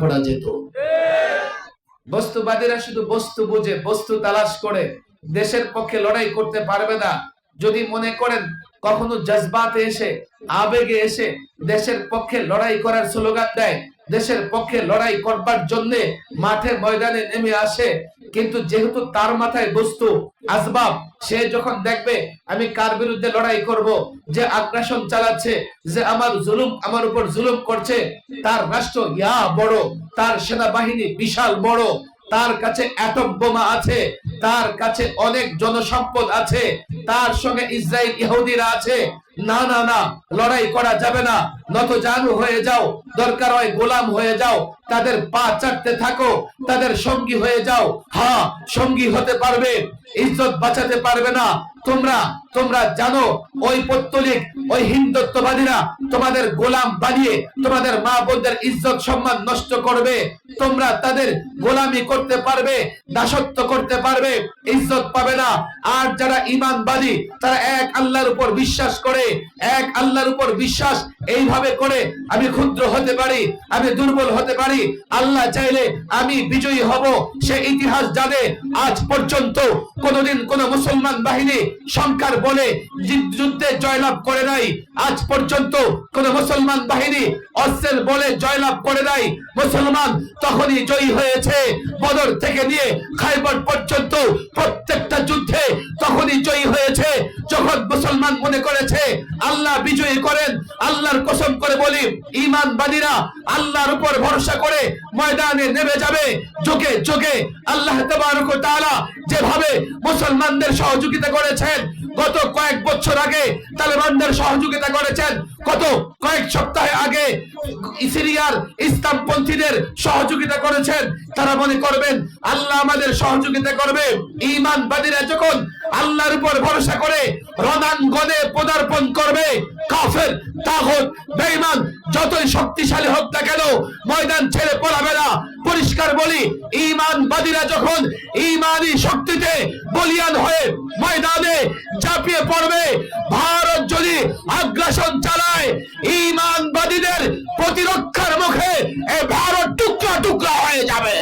করা যেত। বস্তুবাদীরা শুধু বস্তু বুঝে, বস্তু তালাশ করে, দেশের পক্ষে লড়াই করতে পারবে না। যদি মনে করেন, কখনো জজবাতে এসে, আবেগে এসে দেশের পক্ষে লড়াই করার স্লোগান দেয় দেশের পক্ষে লড়াই করবার জন্য মাঠে ময়দানে নেমে আসে। কিন্তু যেহেতু তার মাথায় বস্তু, আসবাব, সে যখন দেখবে, আমি কার বিরুদ্ধে লড়াই করব, যে আগ্রাসন চালাচ্ছে, যে আমার জুলুম, আমার উপর জুলুম করছে, তার রাষ্ট্র ইয়া বড়, তার সেনাবাহিনী বিশাল বড় তার কাছে এত বোমা আছে, তার কাছে অনেক জনসম্পদ আছে, তার সঙ্গে ইসরায়েল ইহুদিরা আছে। না না না, লড়াই করা যাবে না। নত জানু হয়ে যাও, দরকার হয় গোলাম হয়ে যাও, তাদের পা চাটতে থাকো, তাদের সঙ্গী হয়ে যাও। হ্যাঁ সঙ্গী হতে পারবে। ইজ্জত বাঁচাতে পারবে না। তোমরা তোমরা জানো, ওই পত্তলিক, ওই হিন্দুত্ববাদীরা তোমাদের গোলাম বানিয়ে তোমাদের মা বোনদের ইজ্জত সম্মান নষ্ট করবে। তোমরা তাদের গোলামি করতে পারবে, দাসত্ব করতে পারবে, ইজ্জত পাবে না। আর যারা ইমানবাদী, তারা এক আল্লাহর উপর বিশ্বাস করে, এক আল্লাহর উপর বিশ্বাস এইভাবে করে আমি ক্ষুদ্র হতে পারি, আমি দুর্বল হতে পারি। আল্লাহ চাইলে আমি বিজয়ী হব। সে ইতিহাস জানে, আজ পর্যন্ত কোনোদিন কোন মুসলমান বাহিনী সংখ্যার বলে যুদ্ধে জয়লাভ করে নাই। আজ পর্যন্ত কোন মুসলমান বাহিনী অস্ত্রের বলে জয়লাভ করে নাই। মুসলমান তখনই জয়ী হয়েছে, বদর থেকে নিয়ে খাইবার পর্যন্ত প্রত্যেকটা যুদ্ধে তখনই জয়ী হয়েছে। যখন মুসলমান মনে করেছে, আল্লাহ বিজয়ী করেন, আল্লাহর কসম করে বলি ইমানবাদীরা আল্লাহর উপর ভরসা করে ময়দানে নেমে যাবে। যোগে যোগে আল্লাহ তাবারক তাআলা যেভাবে মুসলমানদের সহযোগিতা করেছেন, গত কয়েক বছর আগে তালেবানদের সহযোগিতা করেছেন কত কয়েক সপ্তাহ আগে সিরিয়ার ইসলামপন্থীদের সহযোগিতা করেছেন, তারা মনে করবেন, আল্লাহ আমাদের সহযোগিতা করবে। ইমানবাদীরা যখন আল্লাহর উপর ভরসা করে রণাঙ্গনে পদার্পণ করবে কাফের, তাগত, বেঈমান, যতই শক্তিশালী হোক না কেন ময়দান ছেড়ে পড়াবে না। পরিষ্কার বলি ইমানবাদীরা যখন ইমানি শক্তিতে বলিয়ান হয়ে ময়দানে ঝাঁপিয়ে পড়বে, ভারত যদি আগ্রাসন চালায় ইমানবাদীদের প্রতিরক্ষার মুখে এ ভারত টুকরা টুকরা হয়ে যাবে।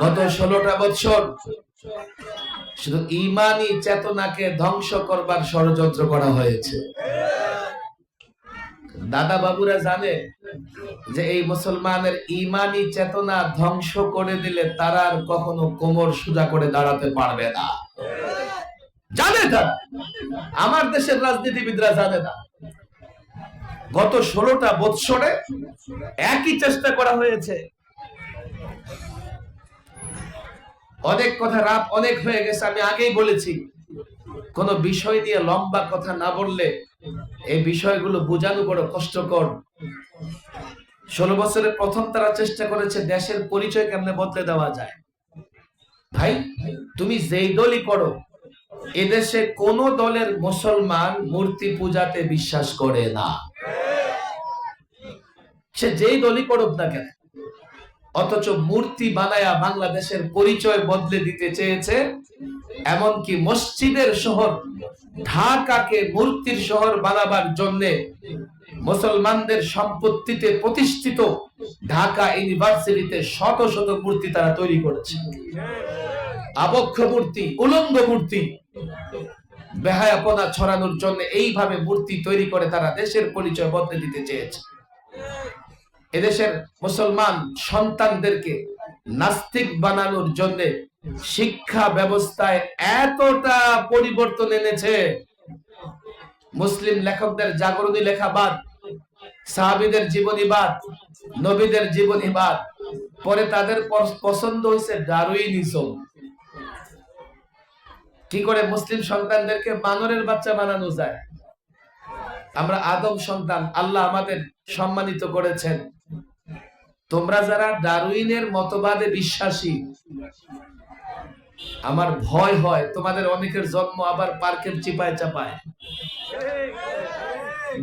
গত ষোলোটা বছর শুধু ইমানি চেতনাকে ধ্বংস করবার ষড়যন্ত্র করা হয়েছে। দাদা বাবুরা জানে যে এই মুসলমানের ইমানি চেতনা ধ্বংস করে দিলে তারা আর কখনো কোমর সোজা করে দাঁড়াতে পারবে না। জানে তারা আমার দেশের রাজনীতিবিদরা জানে না গত ষোলোটা বৎসরে একই চেষ্টা করা হয়েছে। অনেক কথা রাত অনেক হয়ে গেছে, আমি আগেই বলেছি। কোন বিষয় নিয়ে লম্বা কথা না বললে এই বিষয়গুলো বোঝানো বড় কষ্টকর। ষোলো বছরের প্রথম তারা চেষ্টা করেছে দেশের পরিচয় কেমনে বদলে দেওয়া যায়। ভাই, তুমি যেই দলই করো, এদেশে কোন দলের মুসলমান মূর্তি পূজাতে বিশ্বাস করে না। সে যেই দলই করুক না কেন, অথচ মূর্তি বানায়া বাংলাদেশের পরিচয় বদলে দিতে চেয়েছে, এমনকি মসজিদের শহর ঢাকাকে মূর্তির শহর বানাবার জন্য মুসলমানদের সম্পত্তিতে প্রতিষ্ঠিত ঢাকা ইউনিভার্সিটিতে শত শত মূর্তি তারা তৈরি করেছে। আবক্ষ মূর্তি, উলঙ্গ মূর্তি বেহায়াপনা ছড়ানোর জন্য এইভাবে মূর্তি তৈরি করে তারা দেশের পরিচয় বদলে দিতে চেয়েছে। এদেশের মুসলমান সন্তানদেরকে নাস্তিক বানানোর জন্য শিক্ষা ব্যবস্থায় এতটা পরিবর্তন এনেছে। মুসলিম লেখকদের জাগরণী লেখা বাদ, সাহাবিদের জীবনী বাদ, নবীদের জীবনী বাদ, পরে তাদের পছন্দ হয়েছে ডারুইনিজম কি করে মুসলিম সন্তানদেরকে বানরের বাচ্চা বানানো যায়? আমরা আদম সন্তান, আল্লাহ আমাদের সম্মানিত করেছেন। তোমরা যারা ডারউইনের মতবাদে বিশ্বাসী, আমার ভয় হয়, তোমাদের অনেকের জন্ম আবার পার্কের চিপায় চাপায়।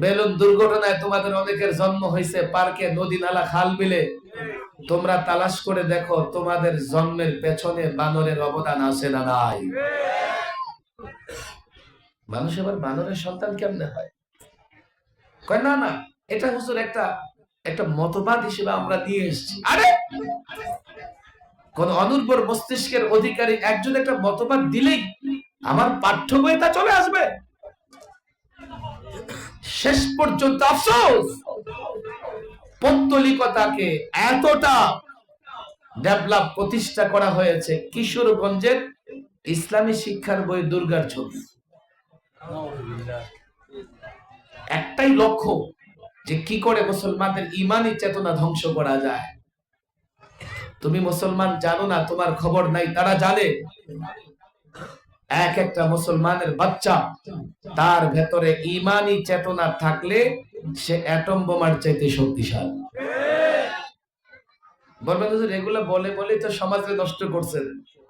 বেলুন দুর্ঘটনায় তোমাদের অনেকের জন্ম হয়েছে পার্কে নদী নালা খাল বিলে। তোমরা তালাশ করে দেখো, তোমাদের জন্মের পেছনে বানরের অবদান আছে না নাই। মানুষ এবার বানরের সন্তান কেমনে হয়? কয়, না না, এটা হুজুর একটা একটা মতবাদ হিসেবে আমরা নিয়ে এসেছি। আরে! কোন অনুর্বর মস্তিষ্কের অধিকারী একজন একটা মতবাদ দিলেই আমার পাঠ্য বইয়ে তা চলে আসবে। শেষ পর্যন্ত আফসোস! পৌত্তলিকতাকে এতটা ডেভেলপ, প্রতিষ্ঠা করা হয়েছে কিশোরগঞ্জের ইসলামী শিক্ষার বই দুর্গার ছবি। একটাই লক্ষ্য যে কি করে মুসলমানদের ইমানি চেতনা ধ্বংস করা যায়। তুমি মুসলমান জানো না, তোমার খবর নাই, তারা জানে। এক একটা মুসলমানের বাচ্চা, তার ভেতরে ইমানি চেতনা থাকলে সে অ্যাটম বোমার চাইতে শক্তিশালী। বলবেন হুজুর, এগুলো বলে বলে তো সমাজে নষ্ট করছেন।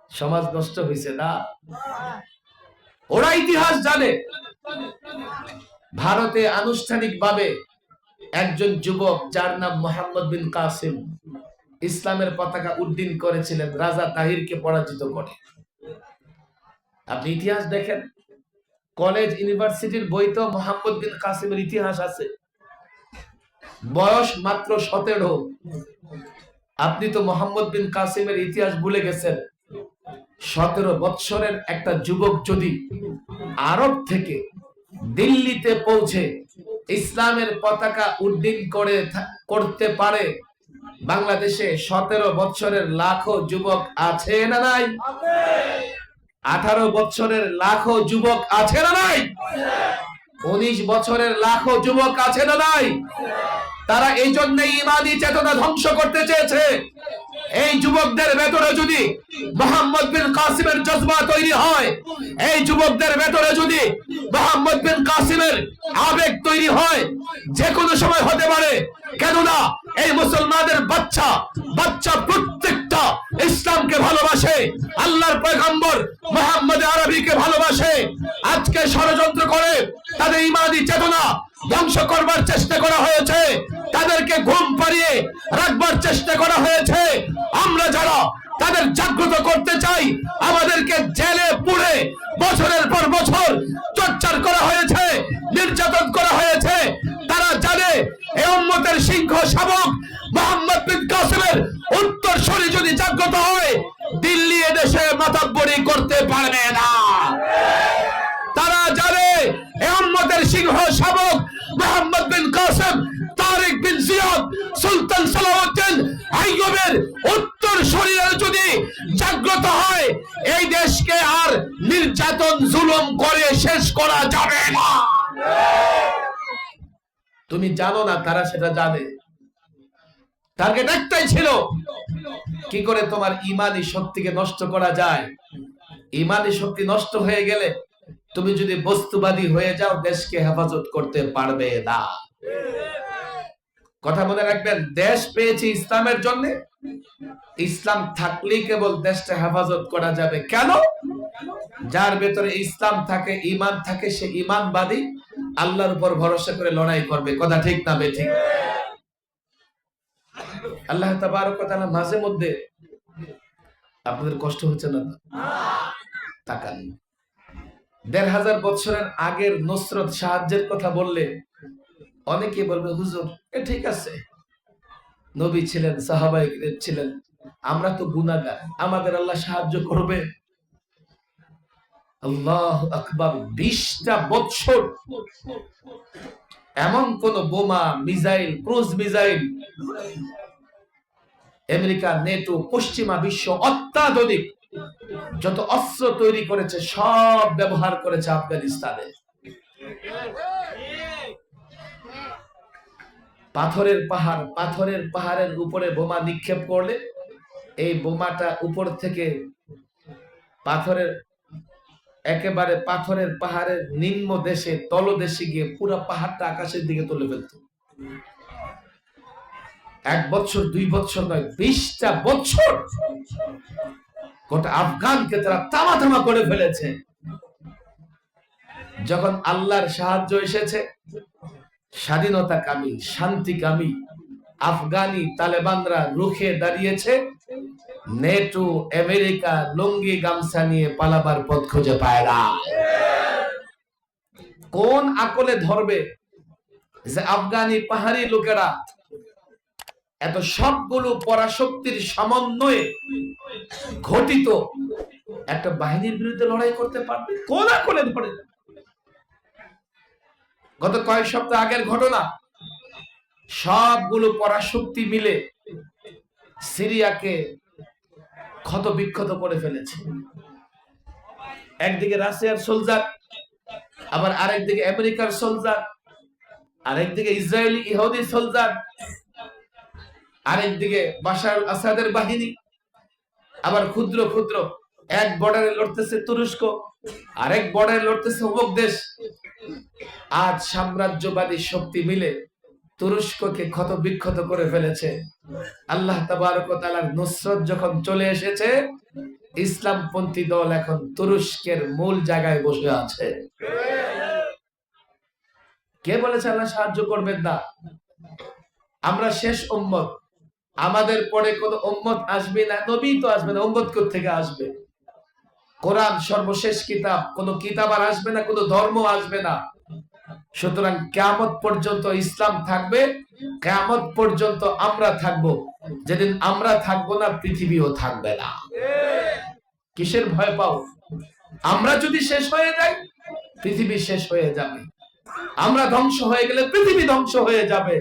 সমাজ নষ্ট হয়েছে না। ওরা ইতিহাস জানে। ভারতে আনুষ্ঠানিকভাবে একজন যুবক যার নাম মোহাম্মদ বিন কাসিম ইসলামের পতাকা উড্ডীন করেছিলেন, রাজা তাহিরকে পরাজিত করে। আপনি ইতিহাস দেখেন, কলেজ, ইউনিভার্সিটির বইতেও মোহাম্মদ বিন কাসিমের ইতিহাস আছে। বয়স মাত্র সতেরো। আপনি তো মোহাম্মদ বিন কাসিমের ইতিহাস ভুলে গেছেন। সতেরো বৎসরের একটা যুবক যদি আরব থেকে দিল্লিতে পৌঁছে ইসলামের পতাকা উড্ডীন করে করতে পারে বাংলাদেশে সতেরো বৎসরের লাখো যুবক আছে না নাই? আঠারো বছরের লাখো যুবক আছে না নাই? উনিশ বছরের লাখো যুবক আছে না নাই? তারা এই জন্য ইমানি চেতনা ধ্বংস করতে চেয়েছে। এই যুবকদের ভেতরে যদি মোহাম্মদ বিন কাসিমের জজবা তৈরি হয়, এই যুবকদের ভেতরে যদি মোহাম্মদ বিন কাসিমের আবেগ তৈরি হয় যে কোনো সময় হতে পারে। কেননা এই মুসলমানদের বাচ্চা বাচ্চা প্রত্যেকটা ইসলামকে ভালোবাসে, আল্লাহর পয়গম্বর মোহাম্মদ আরবিকে ভালোবাসে। আজকে ষড়যন্ত্র করে তাদের ইমানি চেতনা ধ্বংস করবার চেষ্টা করা হয়েছে। তাদেরকে ঘুম পাড়িয়ে রাখবার চেষ্টা করা হয়েছে। আমরা যারা তাদের জাগ্রত করতে চাই, আমাদেরকে জেলে পুড়ে বছরের পর বছর চর্চার করা হয়েছে, নির্যাতন করা হয়েছে। তারা জানে এই উম্মতের সিংহ শাবক মোহাম্মদ বিন কাসিমের উত্তর সরি যদি জাগ্রত হয়, দিল্লি এদেশে মাতাব্বরি করতে পারবে না। তারা জানে এহম্মদের সিংহ শাবক মোহাম্মদ বিন কাসেম তারিক বিন জিয়াদ সুলতান সালাউদ্দিন আইয়ুবের উত্তর শরীরের যদি জাগ্রত হয়, এই দেশকে আর নির্যাতন, জুলুম করে শেষ করা যাবে না। তুমি জানো না তারা সেটা জানে। টার্গেট একটাই ছিল, কি করে তোমার ইমানি শক্তিকে নষ্ট করা যায়? ইমানি শক্তি নষ্ট হয়ে গেলে তুমি যদি বস্তুবাদী হয়ে যাও, দেশকে হেফাজত করতে পারবে না। কথা মনে রাখবেন, দেশ পেয়েছি ইসলামের জন্য। ইসলাম থাকলেই কেবল দেশটা হেফাজত করা যাবে। কেন? যার ভেতরে ইসলাম থাকে ইমান থাকে, সে ইমানবাদী আল্লাহর উপর ভরসা করে লড়াই করবে। কথা ঠিক না বেঠিক আল্লাহ তাআলা মাঝে মধ্যে আপনাদের কষ্ট হচ্ছে না? তাকান। দেড় হাজার বছরের আগের নুসরত সাহায্যের কথা বললে অনেকে বলবে, হুজুর, এ ঠিক আছে। নবী ছিলেন, সাহাবাই ছিলেন, আমরা তো গুনাহগার, আমাদের আল্লাহ সাহায্য করবে। আল্লাহ আকবার, বিশটা এমন কোন বোমা, মিসাইল, ক্রুজ আমেরিকা, নেটো, পশ্চিমা বিশ্ব অত্যাধুনিক, যত অস্ত্র তৈরি করেছে, সব ব্যবহার করেছে আফগানিস্তানে। পাথরের পাহাড়, পাথরের পাহাড়ের উপরে বোমা নিক্ষেপ করলে এই বোমাটা উপর থেকে পাথরের, একেবারে পাথরের পাহাড়ের নিম্ন দেশে, তলদেশে গিয়ে পুরো পাহাড়টা আকাশের দিকে তুলে ফেলত। এক বছর, দুই বছর নয়, বিশটা বছর গোটা আফগানকে তারা তামা তামা করে ফেলেছে। যখন আল্লাহর সাহায্য এসেছে স্বাধীনতাকামী, শান্তিকামী আফগানি তালেবানরা রুখে দাঁড়িয়েছে। নেটো, আমেরিকা, লুঙ্গি, গামছা নিয়ে পালাবার পথ খুঁজে পায় না। কোন আকলে ধরবে যে আফগানি পাহাড়ি লোকেরা? এত সবগুলো পরাশক্তির সমন্বয়ে ঘটিত একটা বাহিনীর বিরুদ্ধে লড়াই করতে পারবে? কোন আকলে ধরে? গত কয়েক সপ্তাহ আগের ঘটনা। সবগুলো পরাশক্তি মিলে সিরিয়াকে ক্ষত বিক্ষত করে ফেলেছে। একদিকে রাশিয়ার সোলজার, আবার আরেকদিকে আমেরিকার সোলজার, আরেকদিকে ইসরায়েলি ইহুদি সোলজার, আরেকদিকে বাশার আসাদের বাহিনী, আবার ক্ষুদ্র ক্ষুদ্র এক বর্ডারে লড়তেছে তুরস্ক, আরেক বর্ডারে লড়তেছে অমুক দেশ। আজ সাম্রাজ্যবাদী শক্তি মিলে তুরস্ককে ক্ষত বিক্ষত করে ফেলেছে। আল্লাহ তাবারকার নুসরত যখন চলে এসেছে, ইসলামপন্থী দল এখন তুরস্কের মূল জায়গায় বসে আছে। কে বলেছে আল্লাহ সাহায্য করবেন না? আমরা শেষ উম্মত। আমাদের পরে কোন উম্মত আসবে না, নবী তো আসবে না, উম্মত থেকে আসবে? কোরআন সর্বশেষ কিতাব, কোন কিতাব আর আসবে না, কোন ধর্ম আসবে না। সুতরাং কেমত পর্যন্ত ইসলাম থাকবে কেমত পর্যন্ত আমরা থাকব। যেদিন আমরা থাকব না, পৃথিবীও থাকবে না। কিসের ভয় পাও? আমরা যদি শেষ হয়ে যাই, পৃথিবী শেষ হয়ে যাবে। আমরা ধ্বংস হয়ে গেলে পৃথিবী ধ্বংস হয়ে যাবে।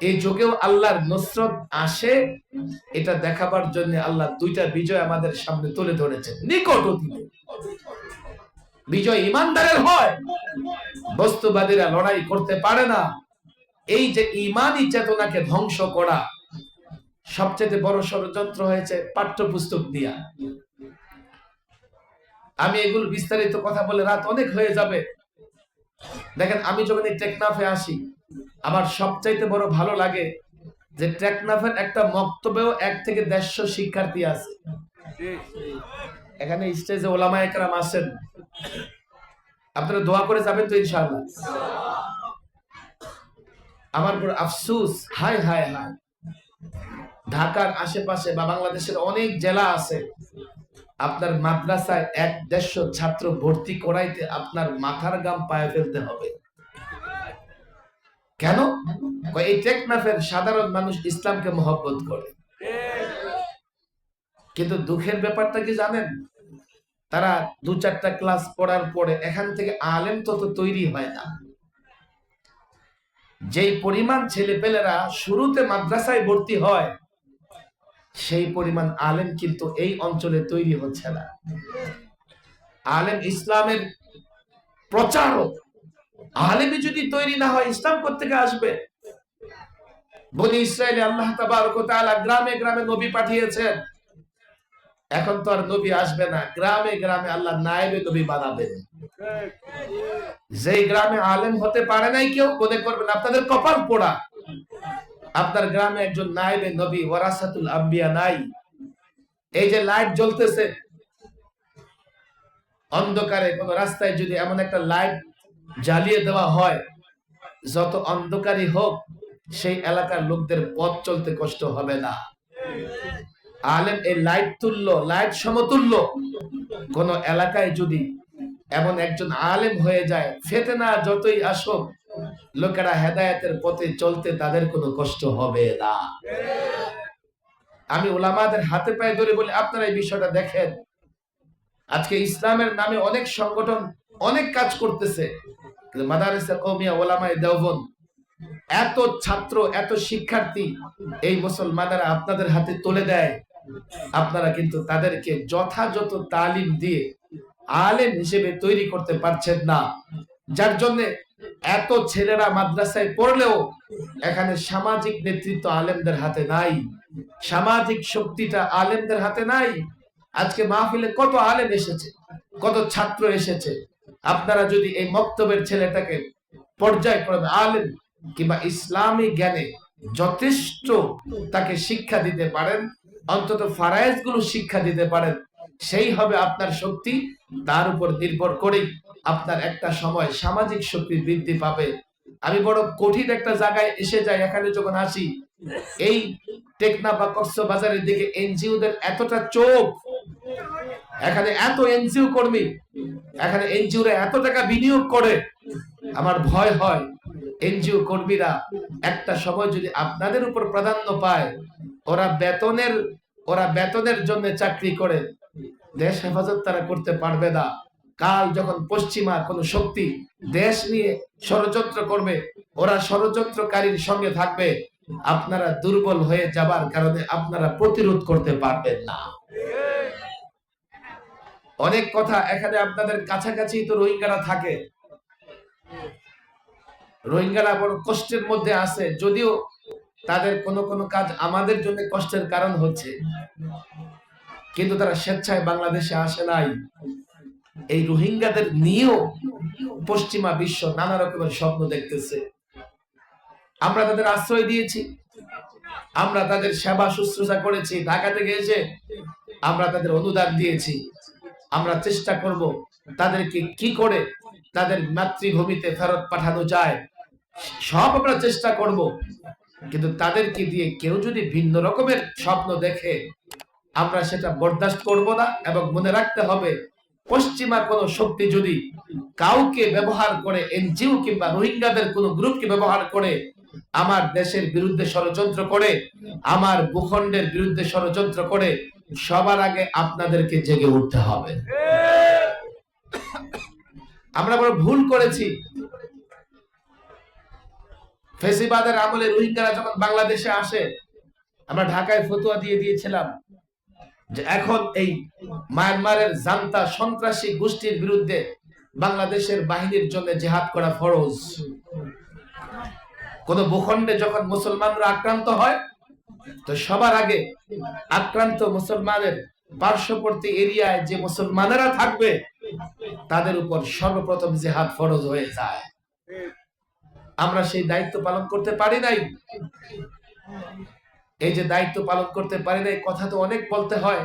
এই যুগেও আল্লাহর নসরত আসে, এটা দেখাবার জন্য আল্লাহ দুইটা বিজয় আমাদের সামনে তুলে ধরেছে নিকট অতীতে বিজয় ইমানদারের হয়, বস্তুবাদীরা লড়াই করতে পারে না। এই যে ইমানই চেতনাকে ধ্বংস করা, সবচেয়ে বড় ষড়যন্ত্র হয়েছে পাঠ্যপুস্তক দিয়া। আমি এগুলো বিস্তারিত কথা বলে রাত অনেক হয়ে যাবে। দেখেন, আমি যখন এই টেকনাফে আসি আমার সবচাইতে বড় ভালো লাগে যে টেকনাফের একটা মক্তবেও এক থেকে দেড়শো শিক্ষার্থী আছে। এখানে স্টেজে ওলামা একরাম আছেন আপনারা দোয়া করে যাবেন তো ইনশাআল্লাহ। আমার বড় আফসুস, হায় হায় হায়। ঢাকার আশেপাশে বা বাংলাদেশের অনেক জেলা আছে। আপনার মাদ্রাসায় এক দেড়শো ছাত্র ভর্তি করাইতে আপনার মাথার গাম পায়ে ফেলতে হবে। কেন? এই টেকনাফের সাধারণ মানুষ ইসলামকে মহব্বত করে। কিন্তু দুঃখের ব্যাপারটা কি জানেন? তারা দু চারটা ক্লাস পড়ার পরে এখান থেকে আলেম তত তৈরি হয় না। যেই পরিমাণ ছেলেপেলেরা শুরুতে মাদ্রাসায় ভর্তি হয়, সেই পরিমাণ আলেম কিন্তু এই অঞ্চলে তৈরি হচ্ছে না। আলেম ইসলামের প্রচারক। আলেমী যদি তৈরি না হয়, ইসলাম থেকে আসবে? বনি ইসরায়েলে আল্লাহ তাআলা গ্রামে গ্রামে নবী পাঠিয়েছেন। এখন তো আর নবী আসবে না, গ্রামে গ্রামে আল্লাহ নায়েবে নবী বানাবেন। যেই গ্রামে আলেম হতে পারে নাই কেউ, মনে করবেন আপনাদের কপাল পোড়া। আপনার গ্রামে একজন নায়েবে নবী, ওয়ারাসাতুল আম্বিয়া নাই। এই যে লাইট জ্বলতেছে, অন্ধকারে কোন রাস্তায় যদি এমন একটা লাইট জ্বালিয়ে দেওয়া হয়। যত অন্ধকারই হোক, সেই এলাকার লোকদের পথ চলতে কষ্ট হবে না। আলেম এই লাইট তুললো লাইট সমতুল্য। কোন এলাকায় যদি এমন একজন আলেম হয়ে যায় ফেতে না যতই আসুক, লোকেরা হেদায়তের পথে চলতে তাদের কোনো কষ্ট হবে না। আমি ওলামাদের হাতে পায়ে ধরে বলি, আপনারা এই বিষয়টা দেখেন। আজকে ইসলামের নামে অনেক সংগঠন অনেক কাজ করতেছে। মাদারিসা কৌমিয়া ওলামায় দেওবন এত ছাত্র, এত শিক্ষার্থী এই মুসলমানেরা আপনাদের হাতে তুলে দেয়। আপনারা কিন্তু তাদেরকে যথাযথ তালিম দিয়ে আলেম হিসেবে তৈরি করতে পারছেন না। যার জন্য এত ছেলেরা মাদ্রাসায় পড়লেও এখানে সামাজিক নেতৃত্ব আলেমদের হাতে নাই। সামাজিক শক্তিটা আলেমদের হাতে নাই। আজকে মাহফিলে কত আলেম এসেছে, কত ছাত্র এসেছে। আপনারা যদি এই মক্তবের ছেলেটাকে পর্যায় করেন আলেম কিংবা ইসলামী জ্ঞানে যথেষ্ট তাকে শিক্ষা দিতে পারেন, অন্তত ফারায়েজগুলো শিক্ষা দিতে পারেন, সেই হবে আপনার শক্তি। তার উপর নির্ভর করে আপনার একটা সময় সামাজিক শক্তি বৃদ্ধি পাবে। আমি বড় কঠিন একটা জায়গায় এসে যাই, এখানে যখন আসি, এই টেকনা বা কক্সবাজারের দিকে এনজিওদের এতটা চোখ, এখানে এত এনজিও কর্মী এখানে এনজিওরা এত টাকা বিনিয়োগ করে, আমার ভয় হয়। এনজিও কর্মীরা একটা সময় যদি আপনাদের উপর প্রাধান্য পায়, ওরা বেতনের ওরা বেতনের জন্য চাকরি করে। দেশ হেফাজত তারা করতে পারবে না। কাল যখন পশ্চিমা কোন শক্তি দেশ নিয়ে ষড়যন্ত্র করবে, ওরা ষড়যন্ত্রকারীর সঙ্গে থাকবে। আপনারা দুর্বল হয়ে যাবার কারণে আপনারা প্রতিরোধ করতে পারবেন না। অনেক কথা এখানে আপনাদের কাছাকাছি তো রোহিঙ্গারা থাকে। রোহিঙ্গারা বড় কষ্টের মধ্যে আছে, যদিও তাদের কোনো কোনো কাজ আমাদের জন্য কষ্টের কারণ হচ্ছে, কিন্তু তারা স্বেচ্ছায় বাংলাদেশে আসে নাই। এই রোহিঙ্গাদের নিয়েও পশ্চিমা বিশ্ব নানা রকমের স্বপ্ন দেখতেছে। আমরা তাদের আশ্রয় দিয়েছি, আমরা তাদের সেবা শুশ্রূষা করেছি, ঢাকা থেকে এসে আমরা তাদের অনুদান দিয়েছি। আমরা চেষ্টা করব তাদেরকে কি করে তাদের মাতৃভূমিতে ফেরত পাঠানো যায়, সব আমরা চেষ্টা করব। কিন্তু তাদেরকে দিয়ে কেউ যদি ভিন্ন রকমের স্বপ্ন দেখে, আমরা সেটা বরদাস্ত করব না এবং মনে রাখতে হবে পশ্চিমা কোন শক্তি যদি কাউকে ব্যবহার করে, এনজিও কিংবা রোহিঙ্গাদের কোন গ্রুপকে ব্যবহার করে, আমার দেশের বিরুদ্ধে ষড়যন্ত্র করে, আমার ভূখণ্ডের বিরুদ্ধে ষড়যন্ত্র করে সবার আগে আপনাদেরকে জেগে উঠতে হবে। আমরা বড় ভুল করেছি। ফেসিবাদের আমলে রোহিঙ্গারা যখন বাংলাদেশে আসে, আমরা ঢাকায় ফতুয়া দিয়ে দিয়েছিলাম যে এখন এই মায়ানমারের জান্তা সন্ত্রাসী গোষ্ঠীর বিরুদ্ধে বাংলাদেশের বাহিনীর জন্য জেহাদ করা ফরজ। কোন ভূখণ্ডে যখন মুসলমানরা আক্রান্ত হয় তো সবার আগে আক্রান্ত মুসলমানের পার্শ্ববর্তী এরিয়ায় যে মুসলমানেরা থাকবে, তাদের উপর সর্বপ্রথম জেহাদ ফরজ হয়ে যায়। আমরা সেই দায়িত্ব পালন করতে পারি নাই। এই যে দায়িত্ব পালন করতে পারি নাই, কথা তো অনেক বলতে হয়।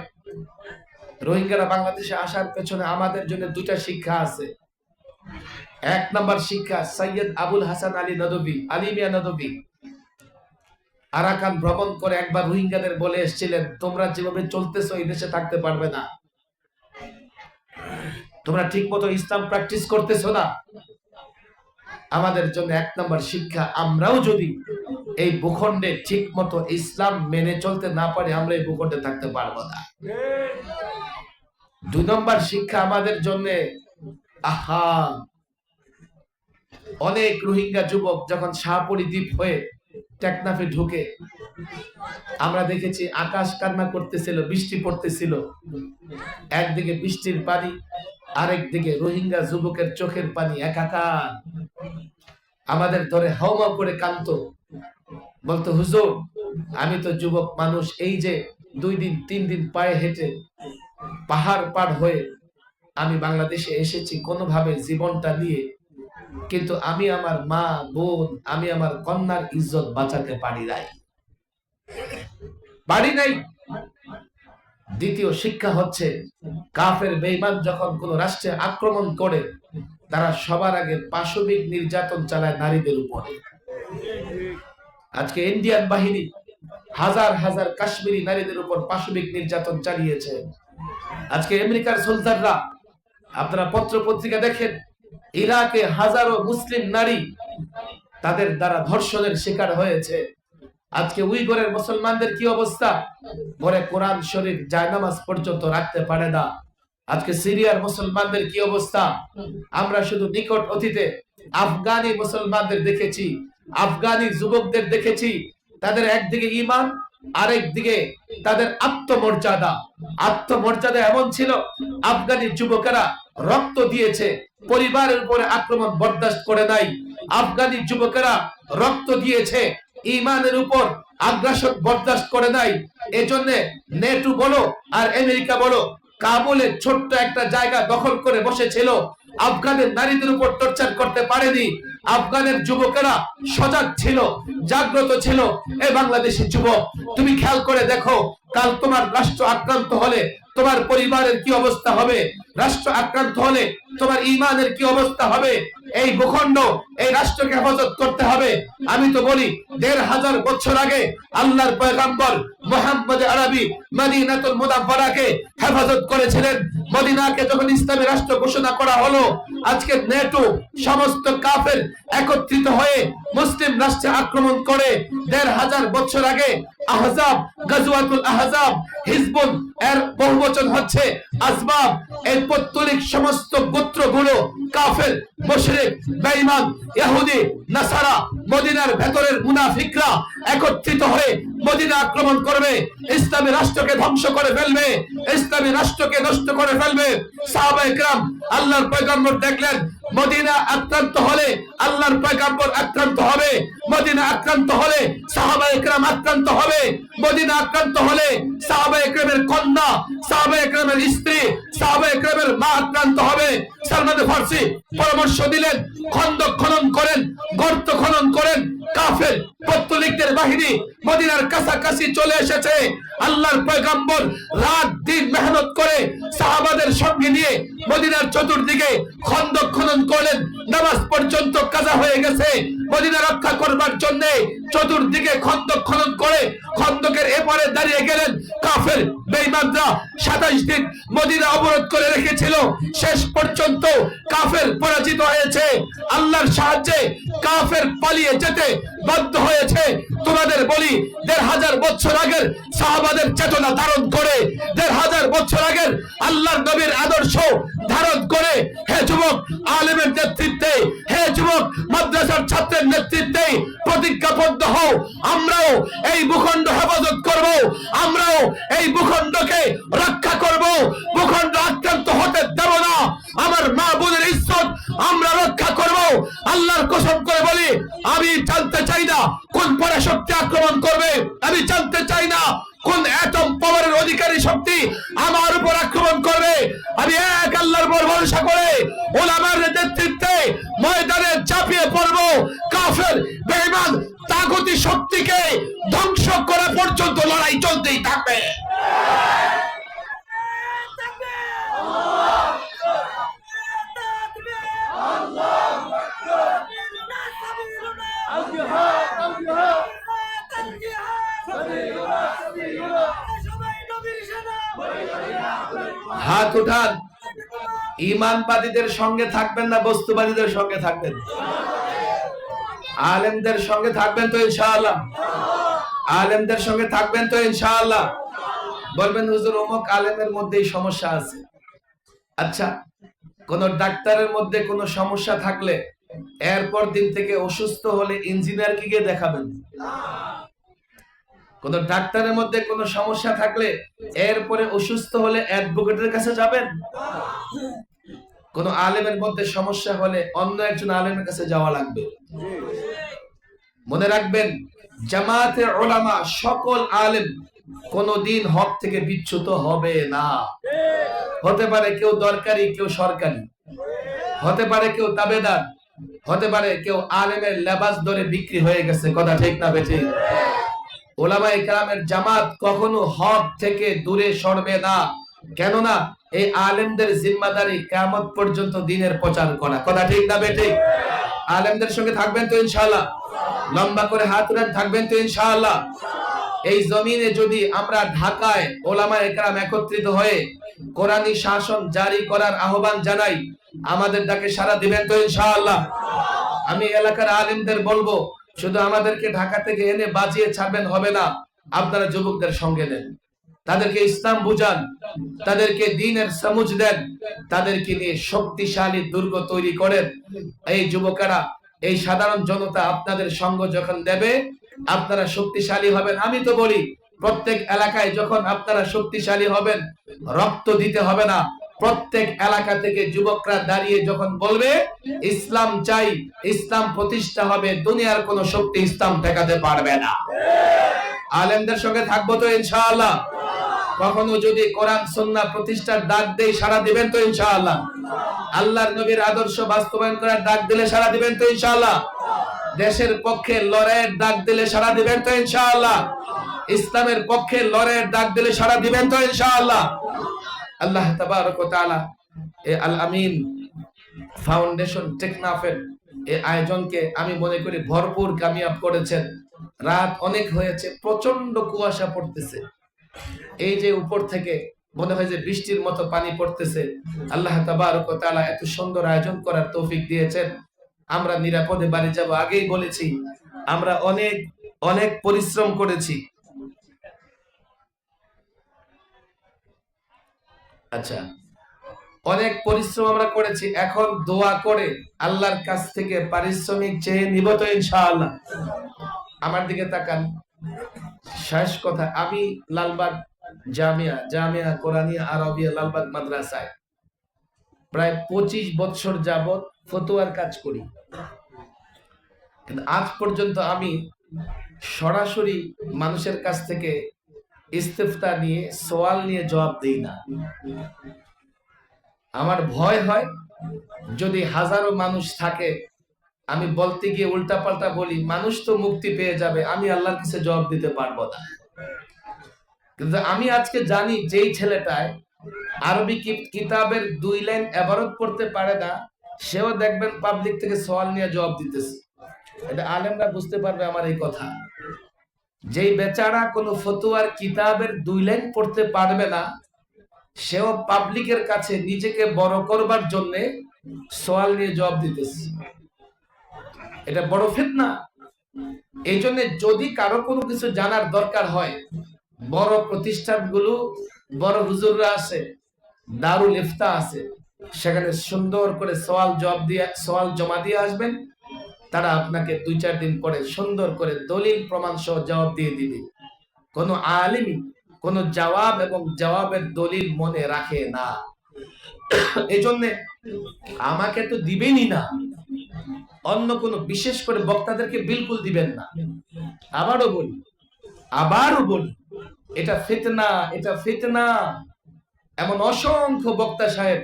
রোহিঙ্গারা বাংলাদেশে আসার পেছনে আমাদের জন্য দুটা শিক্ষা আছে। এক নম্বর শিক্ষা সৈয়দ আবুল হাসান আলী নদবী আলিমিয়া নদবী আরাকান ভ্রমণ করে একবার রোহিঙ্গাদের বলে এসেছিলেন, তোমরা যেভাবে চলতেছো, এই দেশে থাকতে পারবে না। তোমরা ঠিক মতো ইসলাম প্র্যাকটিস করতেছো না। আমাদের জন্য এক নম্বর শিক্ষা, আমরাও যদি এই ভূখণ্ডে ঠিক মতো ইসলাম মেনে চলতে না পারি, আমরা এই ভূখণ্ডে থাকতে পারব না। দুই নম্বর শিক্ষা আমাদের জন্য, আহা, অনেক রোহিঙ্গা যুবক যখন শাহপুরি দ্বীপ হয়ে টেকনাফে ঢুকে আমরা দেখেছি আকাশ কান্না করতেছিল, বৃষ্টি পড়তেছিল। একদিকে বৃষ্টির পানি আরেক দিকে রোহিঙ্গা যুবকের চোখের পানি একাকার। আমাদের ধরে হাওমা করে কান্ত বলতো, হুজুর, আমি তো যুবক মানুষ, এই যে দুই দিন, তিন দিন পায়ে হেঁটে পাহাড় পার হয়ে আমি বাংলাদেশে এসেছি, কোনোভাবে জীবনটা নিয়ে কিন্তু আমি আমার মা, বোন, আমি আমার কন্যার ইজ্জত বাঁচাতে পারি নাই। পারি নাই। দ্বিতীয় শিক্ষা হচ্ছে, কাফের বেইমান যখন কোন রাষ্ট্রে আক্রমণ করে, তারা সবার আগে পাশবিক নির্যাতন চালায় নারীদের উপরে। আজকে ইন্ডিয়ান বাহিনী হাজার হাজার কাশ্মীরি নারীদের উপর পাশবিক নির্যাতন চালিয়েছে। আজকে আমেরিকার সুলতানরা আপনারা পত্র পত্রিকা দেখেন ইরাকে হাজারো মুসলিম নারী তাদের দ্বারা ধর্ষণের শিকার হয়েছে। আজকে উইগরের মুসলমানদের কি অবস্থা? ঘরে কোরআন শরীফ জায়নামাজ পর্যন্ত রাখতে পারে না। আজকে সিরিয়ার মুসলমানদের কি অবস্থা? আমরা শুধু নিকট অতীতে আফগানি মুসলমানদের দেখেছি, আফগানি যুবকদের দেখেছি। তাদের একদিকে ইমান আরেক দিকে তাদের আত্মমর্যাদা। আত্মমর্যাদা এমন ছিল, আফগানি যুবকেরা রক্ত দিয়েছে, পরিবারের উপরে আক্রমণ বরদাস্ত করে নাই। আফগানি যুবকেরা রক্ত দিয়েছে, ইমানের উপর আগ্রাসন বরদাস্ত করে নাই। এজন্য নেটু বলো আর আমেরিকা বলো, কাবুলে ছোট্ট একটা জায়গা দখল করে বসেছিল। আফগানের নারীদের উপর টর্চার করতে পারেনি। আফগানের যুবকেরা সজাগ ছিল, জাগ্রত ছিল। এ বাংলাদেশি যুবক, তুমি খেয়াল করে দেখো, কাল তোমার রাষ্ট্র আক্রান্ত হলে তোমার পরিবারের কি অবস্থা হবে? রাষ্ট্র আক্রান্ত হলে তোমার ইমানের কি অবস্থা হবে? এই ভূখণ্ড, এই রাষ্ট্রকে হেফাজত করতে হবে। আমি তো বলি, দেড় হাজার বছর আগে আল্লাহর পয়গাম্বর মোহাম্মদ আরবি মদিনাতুল মুদাফফারাকে হেফাজত করেছিলেন। মদিনাকে যখন ইসলামী রাষ্ট্র ঘোষণা করা হলো, আজকে নেটো সমস্ত কাফের একত্রিত হয়ে মুসলিম রাষ্ট্রে আক্রমণ করে দেড় হাজার বছর আগে আহজাব, গাজওয়াতুল আহজাব হিজবুল এর বহুবচন হচ্ছে আসবাব, এই পত্তলিক সমস্ত গোত্রগুলো কাফের, মুশরিক, বেঈমান, ইহুদি, নাসারা, মদিনার ভেতরের মুনাফিকরা একত্রিত হয়ে মদিনা আক্রমণ করবে, ইসলামী রাষ্ট্রকে ধ্বংস করে ফেলবে, ইসলামী রাষ্ট্রকে নষ্ট করে ফেলবে। সাহাবা ইকরাম আল্লাহর পয়গম্বর দেখলেন মদিনা আক্রান্ত হলে আল্লাহর পয়গাম্বর আক্রান্ত হবে। মদিনা আক্রান্ত হলে সাহাবা একরাম আক্রান্ত হবে। মদিনা আক্রান্ত হলে সাহাবা একরামের কন্যা, সাহাবা একরামের স্ত্রী, সাহাবা একরামের মা আক্রান্ত হবে। সালমান ফার্সি পরামর্শ দিলেন খন্দক খনন করেন, গর্ত খনন করেন, কাফের পত্তলিকদের বাহিনী মদিনার কাছাকাছি চলে এসেছে। আল্লাহর পয়গাম্বর রাত দিন মেহনত করে সাহাবাদের সঙ্গে নিয়ে মদিনার চতুর্দিকে খন্দক খনন করলেন। নামাজ পর্যন্ত কাজা হয়ে গেছে। মদিনা রক্ষা করবার জন্য চতুর্দিকে খন্দক খনন করে খন্দকের এপারে দাঁড়িয়ে গেলেন কাফের বেঈমানরা। সাতাশ দিন মদিনা অবরোধ করে রেখেছিল। শেষ পর্যন্ত কাফের পরাজিত হয়েছে। আল্লাহর সাহায্যে কাফের পালিয়ে যেতে বাধ্য হয়েছে তোমাদের বলি, দেড় হাজার বছর আগের সাহাবাদের চেতনা ধারণ করে, দেড় হাজার বছর আগের আল্লাহর নবীর আদর্শ ধারণ করে, হে যুবক, আলেমের নেতৃত্বে, হে যুবক, মাদ্রাসার ছাত্রের নেতৃত্বে প্রতিজ্ঞাবদ্ধ হও। আমরাও এই ভূখণ্ড হেফাজত করব, আমরাও এই ভূখণ্ডকে রক্ষা করব। ভূখণ্ড আক্রান্ত হতে দেব না। আমার মা বোনের ইজ্জত আমরা রক্ষা করব। আল্লাহর কসম করে বলি, আমি জানতে চাই না কোন পরাশক্তি আক্রমণ করবে, আমি জানতে চাই না কোন অ্যাটম পাওয়ারের অধিকারী শক্তি আমার উপর আক্রমণ করবে। আমি এক আল্লাহর উপর ভরসা করে ওলামার নেতৃত্বে ময়দানে চাপিয়ে পড়ব, কাফের, বেঈমান, তাগতি শক্তিকে ধ্বংস করা পর্যন্ত লড়াই চলতেই থাকবে। হাত উঠান ইমানবাদীদের সঙ্গে থাকবেন না, বস্তুবাদীদের সঙ্গে থাকবেন। আলেমদের সঙ্গে থাকবেন তো ইনশাআল্লাহ। আলেমদের সঙ্গে থাকবেন তো ইনশাআল্লাহ। বলবেন, হুজুর, অমুক আলেমের মধ্যেই সমস্যা আছে। আচ্ছা কোন ডাক্তারের মধ্যে কোনো সমস্যা থাকলে এরপর দিন থেকে অসুস্থ হলে ইঞ্জিনিয়ার কি গিয়ে দেখাবেন? কোন ডাক্তারের মধ্যে কোনো সমস্যা থাকলে এরপরে অসুস্থ হলে অ্যাডভোকেটের কাছে যাবেন? কোন আলেমের মধ্যে সমস্যা হলে অন্য একজন আলেমের কাছে যাওয়া লাগবে। মনে রাখবেন, জামাতে ওলামা সকল আলেম কোনদিন হক থেকে বিচ্যুত হবে না। হতে পারে কেউ দরকারি, কেউ সরকারি। হতে পারে কেউ তাবেদার। হতে পারে কেউ আলেমের লেবাস ধরে বিক্রি হয়ে গেছে, কথা ঠিক না বেঠিক? ওলামা ইকরামের জামাত কখনো হক থেকে দূরে সরবে না। কেননা এই আলেমদের জিম্মাদারি কেমন পর্যন্ত দিনের প্রচার করা। কথা ঠিক না বেঠে আলেমদের সঙ্গে থাকবেন তো ইনশাআল্লাহ। লম্বা করে হাত উঠান, থাকবেন তো ইনশাআল্লাহ। এই জমিনে যদি আমরা ঢাকায় ওলামা একরাম একত্রিত হয়ে কোরআনী শাসন জারি করার আহ্বান জানাই, আমাদের ডাকে সারা দিবেন তো ইনশাআল্লাহ। আমি এলাকার আলেমদের বলব শুধু আমাদেরকে ঢাকা থেকে এনে বাজিয়ে ছাড়বেন হবে না, আপনারা যুবকদের সঙ্গে নেন। তাদেরকে ইসলাম বুঝান, তাদেরকে দিনের সমুজ দেন, তাদেরকে নিয়ে শক্তিশালী দুর্গ তৈরি করেন। এই যুবকেরা, এই সাধারণ জনতা আপনাদের সঙ্গ যখন দেবে, আপনারা শক্তিশালী হবেন। আমি তো বলি, প্রত্যেক এলাকায় যখন আপনারা শক্তিশালী হবেন, রক্ত দিতে হবে না প্রত্যেক এলাকা থেকে যুবকরা দাঁড়িয়ে যখন বলবে, ইসলাম চাই, ইসলাম প্রতিষ্ঠা হবে, দুনিয়ার কোন শক্তি ইসলাম ঠেকাতে পারবে না। আলেমদের সঙ্গে থাকব তো ইনশাআল্লাহ। কখনো যদি কোরআন সন্না প্রতিষ্ঠার ডাক দেই সারা দিবেন তো ইনশাআল্লাহ। আল্লাহর নবীর আদর্শ বাস্তবায়ন করার ডাক দিলে সারা দিবেন তো ইনশাআল্লাহ। দেশের পক্ষে লড়াইয়ের ডাক দিলে সারা দিবেন তো ইনশাআল্লাহ। ইসলামের পক্ষে লড়াইয়ের ডাক দিলে সারা দিবেন তো ইনশাআল্লাহ। আল্লাহ তাবারক এ আল আমিন ফাউন্ডেশন টেকনাফের এই আয়োজনকে আমি মনে করি ভরপুর কামিয়াব করেছেন। রাত অনেক হয়েছে প্রচণ্ড কুয়াশা পড়তেছে। এই যে উপর থেকে মনে হয় যে বৃষ্টির মতো পানি পড়তেছে, আল্লাহ তাবারক ওয়া এত সুন্দর আয়োজন করার তৌফিক দিয়েছেন। আমরা নিরাপদে বাড়ি যাব। আগেই বলেছি, আমরা অনেক অনেক পরিশ্রম করেছি। আচ্ছা। অনেক পরিশ্রম আমরা করেছি, এখন দোয়া করে আল্লাহর কাছ থেকে পারিশ্রমিক চেয়ে নিব তো ইনশাআল্লাহ। আমার দিকে তাকান। শেষ কথা, আমি লালবাগ জামিয়া জামিয়া, কোরআনিয়া, আরবিয়া, লালবাগ মাদ্রাসায় প্রায় পঁচিশ বছর যাবৎ ফতুয়ার কাজ করি। কিন্তু আজ পর্যন্ত আমি সরাসরি মানুষের কাছ থেকে ইস্তেফতা নিয়ে সোয়াল নিয়ে জবাব দিই না। আমার ভয় হয় যদি হাজারো মানুষ থাকে, আমি বলতে গিয়ে উল্টাপাল্টা বলি, মানুষ তো মুক্তি পেয়ে যাবে, আমি আল্লাহর কাছে জবাব দিতে পারব না। কিন্তু আমি আজকে জানি যেই ছেলেটায় আরবি কিতাবের দুই লাইন এবারত পড়তে পারে না, সেও দেখবেন পাবলিক থেকে সওয়াল নিয়ে জবাব দিতেছে। এটা আলেমরা বুঝতে পারবে আমার এই কথা। যেই বেচারা কোনো ফতুয়ার কিতাবের দুই লাইন পড়তে পারবে না, সেও পাবলিকের কাছে নিজেকে বড় করবার জন্য সওয়াল নিয়ে জবাব দিতেছে। এটা বড় ফিতনা। এই জন্য যদি কারও কোনো কিছু জানার দরকার হয়, বড় প্রতিষ্ঠানগুলো, বড় হুজুররা আছে, দারুল ইফতা আছে, সেখানে সুন্দর করে সওয়াল জবাব দিয়ে, সওয়াল জমা দিয়ে আসবেন। তারা আপনাকে দুই, চার দিন পরে সুন্দর করে দলিল প্রমাণ সহ জবাব দিয়ে দিবে। কোন আলিমই কোন জবাব এবং জবাবের দলিল মনে রাখে না। এই জন্যে আমাকে তো দিবেনই না। অন্য কোন বিশেষ করে বক্তাদেরকে বিলকুল দিবেন না। আবারও বলি আবারও বলি, এটা ফিতনা এটা ফিতনা। এমন অসংখ্য বক্তা সাহেব,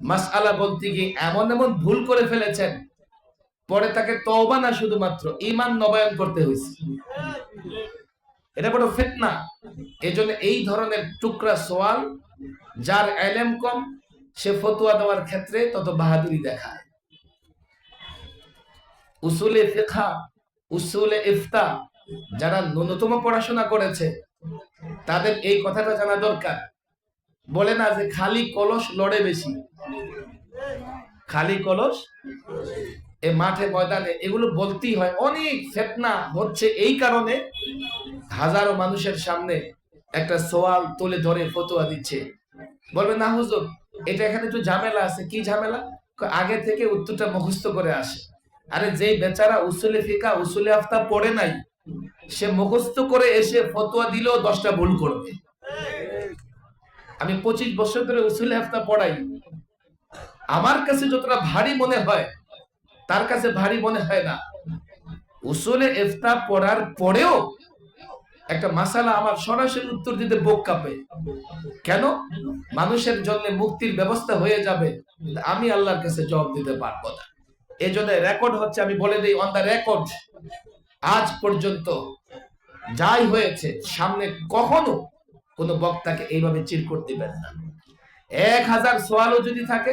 মাসআলা বলতে গিয়ে এমন এমন ভুল করে ফেলেছেন। পরে তাকে তওবা না শুধুমাত্র ইমান নবায়ন করতে হয়েছে। এটা বড় ফিতনা। এজন্য এই ধরনের টুকরা সোয়াল, যার এলেম কম, সে ফতুয়া দেওয়ার ক্ষেত্রে তত বাহাদুরি দেখায়। উসুলে ফিকহা, উসুলে ইফতা, যারা ন্যূনতম পড়াশোনা করেছে, তাদের এই কথাটা জানা দরকার। বলে না যে খালি কলস লড়ে বেশি। খালি কলস এ মাঠে ময়দানে এগুলো বলতেই হয়, অনেক ফেতনা হচ্ছে এই কারণে হাজারো মানুষের সামনে একটা সোয়াল তুলে ধরে, ফতোয়া দিচ্ছে। বলবে, না হুজুর, এটা এখানে একটু ঝামেলা আছে। কি ঝামেলা? আগে থেকে উত্তরটা মুখস্থ করে আসে। আরে যেই বেচারা উসুলে ফিকা, উসুলে আফতা পড়ে নাই, সে মুখস্থ করে এসে ফতোয়া দিলেও দশটা ভুল করবে। আমি পঁচিশ বছর ধরে উসুলে আফতা পড়াই। আমার কাছে যতটা ভারী মনে হয় তার কাছে ভারী মনে হয় না। উসুলে ইফতা পড়ার পরেও একটা মাসালা আমার সরাসরি উত্তর দিতে বুক কাঁপে। কেন? মানুষের জন্য মুক্তির ব্যবস্থা হয়ে যাবে। আমি আল্লাহর কাছে জবাব দিতে পারব না। এই জন্য রেকর্ড হচ্ছে, আমি বলে দিই অন দ্য রেকর্ড আজ পর্যন্ত যাই হয়েছে, সামনে কখনো কোনো বক্তাকে এইভাবে চিরকুট দিবেন না। এক হাজার সোয়ালও যদি থাকে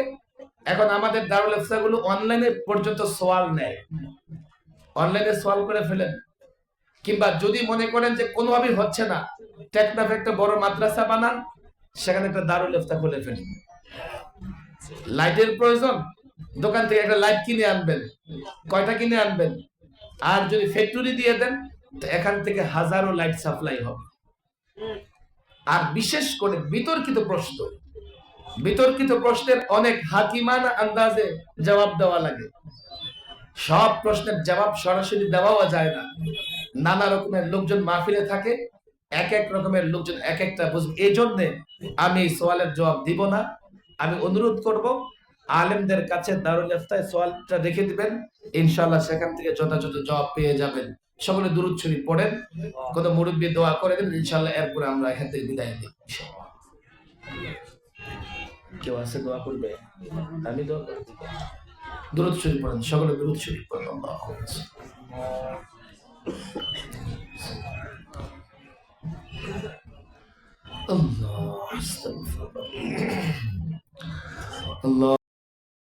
এখন আমাদের দারুলগুলো অনলাইনে পর্যন্ত সোয়াল নেয় অনলাইনে সোয়াল করে ফেলেন। কিংবা যদি মনে করেন যে কোনোভাবেই হচ্ছে না, টেকনাফ একটা বড় মাদ্রাসা বানান, সেখানে একটা দারুল ইফতা খুলে ফেলেন। লাইটের প্রয়োজন, দোকান থেকে একটা লাইট কিনে আনবেন, কয়টা কিনে আনবেন? আর যদি ফ্যাক্টরি দিয়ে দেন, তো এখান থেকে হাজারো লাইট সাপ্লাই হবে। আর বিশেষ করে বিতর্কিত প্রশ্ন বিতর্কিত প্রশ্নের অনেক হাকিমান আন্দাজে জবাব দেওয়া লাগে। সব প্রশ্নের জবাব সরাসরি দেওয়াও যায় না। নানা রকমের লোকজন মাহফিলে থাকে, এক এক রকমের লোকজন এক একটা বুঝবে। এই জন্যে আমি সোয়ালের জবাব দিব না। আমি অনুরোধ করব, আলেমদের কাছে দারুল ইফতায় সোয়ালটা রেখে দিবেন। ইনশাআল্লাহ সেখান থেকে যথাযথ জবাব পেয়ে যাবেন। সকলে দুরুদ শরীফ পড়েন, কোন মুরব্বী দোয়া করে দেন ইনশাআল্লাহ এরপরে আমরা এখান থেকে বিদায় নিই। কেউ আছে দোয়া করবে আমি দোয়া করব দুরুদ শরীফ পড়েন সকলে দুরুদ শরীফ পড়েন আল্লাহু আকবার الله استغفر الله الله